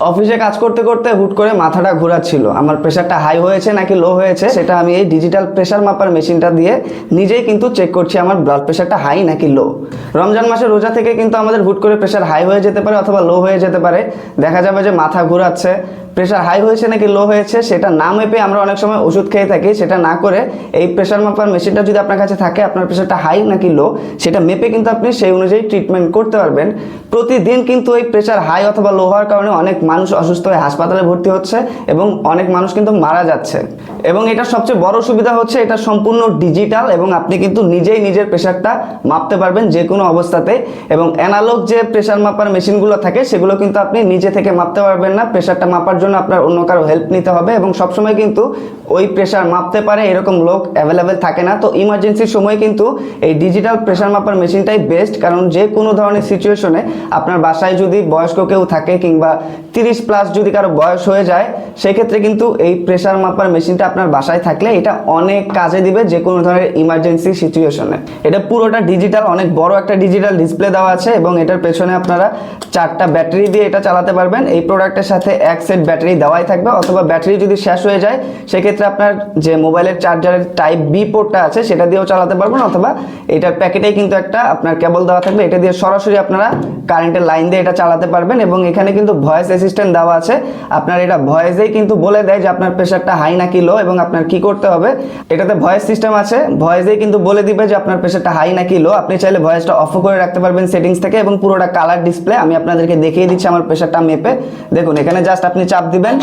অফিসে কাজ করতে করতে হুট করে মাথাটা ঘোরাচ্ছিল। আমার প্রেশারটা হাই হয়েছে নাকি লো হয়েছে, সেটা আমি এই ডিজিটাল প্রেশার মাপার মেশিনটা দিয়ে নিজেই কিন্তু চেক করছি আমার ব্লাড প্রেশারটা হাই নাকি লো রমজান মাসে রোজা থেকে কিন্তু আমাদের হুট করে প্রেশার হাই হয়ে যেতে পারে অথবা লো হয়ে যেতে পারে। দেখা যাবে যে মাথা ঘোরাচ্ছে প্রেশার হাই হয়েছে নাকি লো হয়েছে, সেটা না মেপে আমরা অনেক সময় ওষুধ খেয়ে থাকি, সেটা না করে এই প্রেশার মাপার মেশিনটা যদি আপনার কাছে থাকে, আপনার প্রেশারটা হাই নাকি লো সেটা মেপে কিন্তু আপনি সেই অনুযায়ী ট্রিটমেন্ট করতে পারবেন। প্রতিদিন কিন্তু এই প্রেশার হাই অথবা লো হওয়ার কারণে অনেক মানুষ অসুস্থ হয়ে হাসপাতালে ভর্তি হচ্ছে এবং অনেক মানুষ কিন্তু মারা যাচ্ছে। এবং এটা সবচেয়ে বড় সুবিধা হচ্ছে এটা সম্পূর্ণ ডিজিটাল এবং আপনি কিন্তু নিজেই নিজের প্রেশারটা মাপতে পারবেন যে কোনো অবস্থাতে। এবং অ্যানালগ যে প্রেশার মাপার মেশিনগুলো থাকে, সেগুলো কিন্তু আপনি নিজে থেকে মাপতে পারবেন না প্রেশারটা মাপার জন্য আপনার অন্য কারও হেল্প নিতে হবে এবং সবসময় কিন্তু ওই প্রেশার মাপতে পারে, এরকম লোক অ্যাভেলেবেল থাকে না। তো ইমার্জেন্সির সময় কিন্তু এই ডিজিটাল প্রেশার মাপার মেশিনটাই বেস্ট কারণ যে কোনো ধরনের সিচুয়েশনে আপনার বাসায় যদি বয়স্ক কেউ থাকে কিংবা তিরিশ প্লাস যদি কারও বয়স হয়ে যায়, সেক্ষেত্রে কিন্তু এই প্রেশার মাপার মেশিনটা আপনার বাসায় থাকলে এটা অনেক কাজে দিবে যে কোনো ধরনের ইমার্জেন্সি সিচুয়েশনে এটা পুরোটা ডিজিটাল অনেক বড় একটা ডিজিটাল ডিসপ্লে দেওয়া আছে এবং এটার পেছনে আপনারা চারটা ব্যাটারি দিয়ে এটা চালাতে পারবেন। এই প্রোডাক্টের সাথে এক সেট ব্যাটারি দেওয়াই থাকবে অথবা ব্যাটারি যদি শেষ হয়ে যায়, সেক্ষেত্রে আপনার যে মোবাইলের চার্জারের টাইপ বি পোর্টটা আছে, সেটা দিয়েও চালাতে পারবেন অথবা এটার প্যাকেটেই কিন্তু একটা আপনার কেবল দেওয়া থাকবে। এটা দিয়ে সরাসরি আপনারা কারেন্টের লাইন দিয়ে এটা চালাতে পারবেন এবং এখানে কিন্তু ভয়েস অ্যাসিস্ট্যান্ট দেওয়া আছে। আপনার এটা ভয়েসেই কিন্তু বলে দেয় যে আপনার প্রেশারটা হাই নাকি লো এবং আপনার কি করতে হবে। এটাতে ভয়েস সিস্টেম আছে। ভয়েসেই কিন্তু বলে দিবে যে আপনার প্রেশারটা হাই নাকি লো আপনি চাইলে ভয়েসটা অফ করে রাখতে পারবেন সেটিংস থেকে এবং পুরোটা কালার ডিসপ্লে আমি আপনাদেরকে দেখিয়ে দিচ্ছি আমার প্রেশারটা মেপে। দেখুন, এখানে জাস্ট আপনি চাপ দিবেন।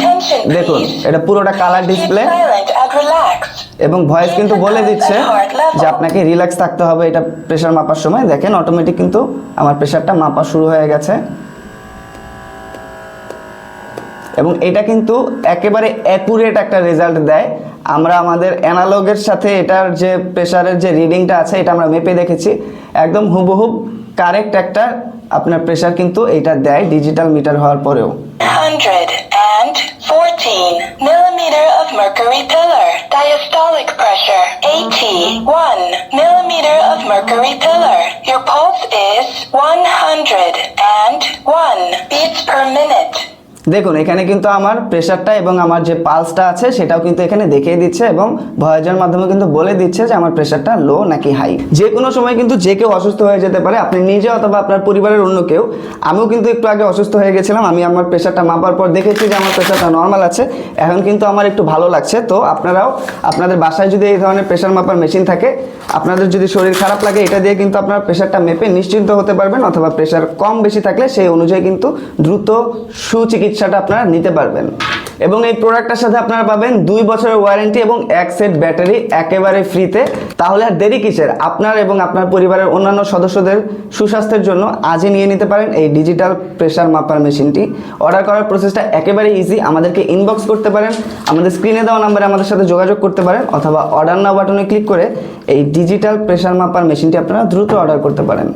দেখুন এটা পুরোটা কালার ডিসপ্লে. এবং ভয়েস কিন্তু বলে দিচ্ছে যে আপনাকে রিল্যাক্স থাকতে হবে এটা প্রেশার মাপার সময়। দেখেন অটোমেটিক কিন্তু আমার প্রেশারটা মাপা শুরু হয়ে গেছে। এবং এটা কিন্তু একেবারে অ্যাকুরেট একটা রেজাল্ট দেয়। আমরা আমাদের অ্যানালগের সাথে এটার যে প্রেশারের যে রিডিংটা আছে এটা আমরা মেপে দেখেছি। একদম হুবহুব কারেক্ট একটা আপনার প্রেশার কিন্তু এটা দেয় ডিজিটাল মিটার হওয়ার পরেও millimeter of mercury pillar. Diastolic pressure 81 millimeter of mercury pillar. Your pulse is 101 beats per minute. দেখুন, এখানে কিন্তু আমার প্রেশারটা এবং আমার যে পালসটা আছে, সেটাও কিন্তু এখানে দেখিয়ে দিচ্ছে এবং ভয়েজের মাধ্যমে কিন্তু বলে দিচ্ছে যে আমার প্রেশারটা লো নাকি হাই যে কোনো সময় কিন্তু যে কেউ অসুস্থ হয়ে যেতে পারে, আপনি নিজে অথবা আপনার পরিবারের অন্য কেউ, আমিও কিন্তু একটু আগে অসুস্থ হয়ে গেছিলাম, আমি আমার প্রেশারটা মাপার পর দেখেছি যে আমার প্রেশারটা নর্মাল আছে, এখন কিন্তু আমার একটু ভালো লাগছে। তো আপনারাও, আপনাদের বাসায় যদি এই ধরনের প্রেশার মাপার মেশিন থাকে, আপনাদের যদি শরীর খারাপ লাগে, এটা দিয়ে কিন্তু আপনার প্রেশারটা মেপে নিশ্চিন্ত হতে পারবেন, অথবা প্রেশার কম বেশি থাকলে সেই অনুযায়ী কিন্তু দ্রুত সুচিকিৎসাটা আপনারা নিতে পারবেন। এবং এই প্রোডাক্টটার সাথে আপনারা পাবেন দুই বছরের ওয়ারেন্টি এবং এক সেট ব্যাটারি একেবারে ফ্রিতে। তাহলে আর দেরি কিসের? আপনার এবং আপনার পরিবারের অন্যান্য সদস্যদের সুস্বাস্থ্যের জন্য আজই নিয়ে নিতে পারেন এই ডিজিটাল প্রেশার মাপার মেশিনটি। অর্ডার করার প্রসেসটা একেবারে ইজি আমাদেরকে ইনবক্স করতে পারেন, আমাদের স্ক্রিনে দেওয়া নাম্বারে আমাদের সাথে যোগাযোগ করতে পারেন, অথবা অর্ডার নাও বাটনে ক্লিক করে এই ডিজিটাল প্রেশার মাপার মেশিনটি আপনারা দ্রুত অর্ডার করতে পারেন।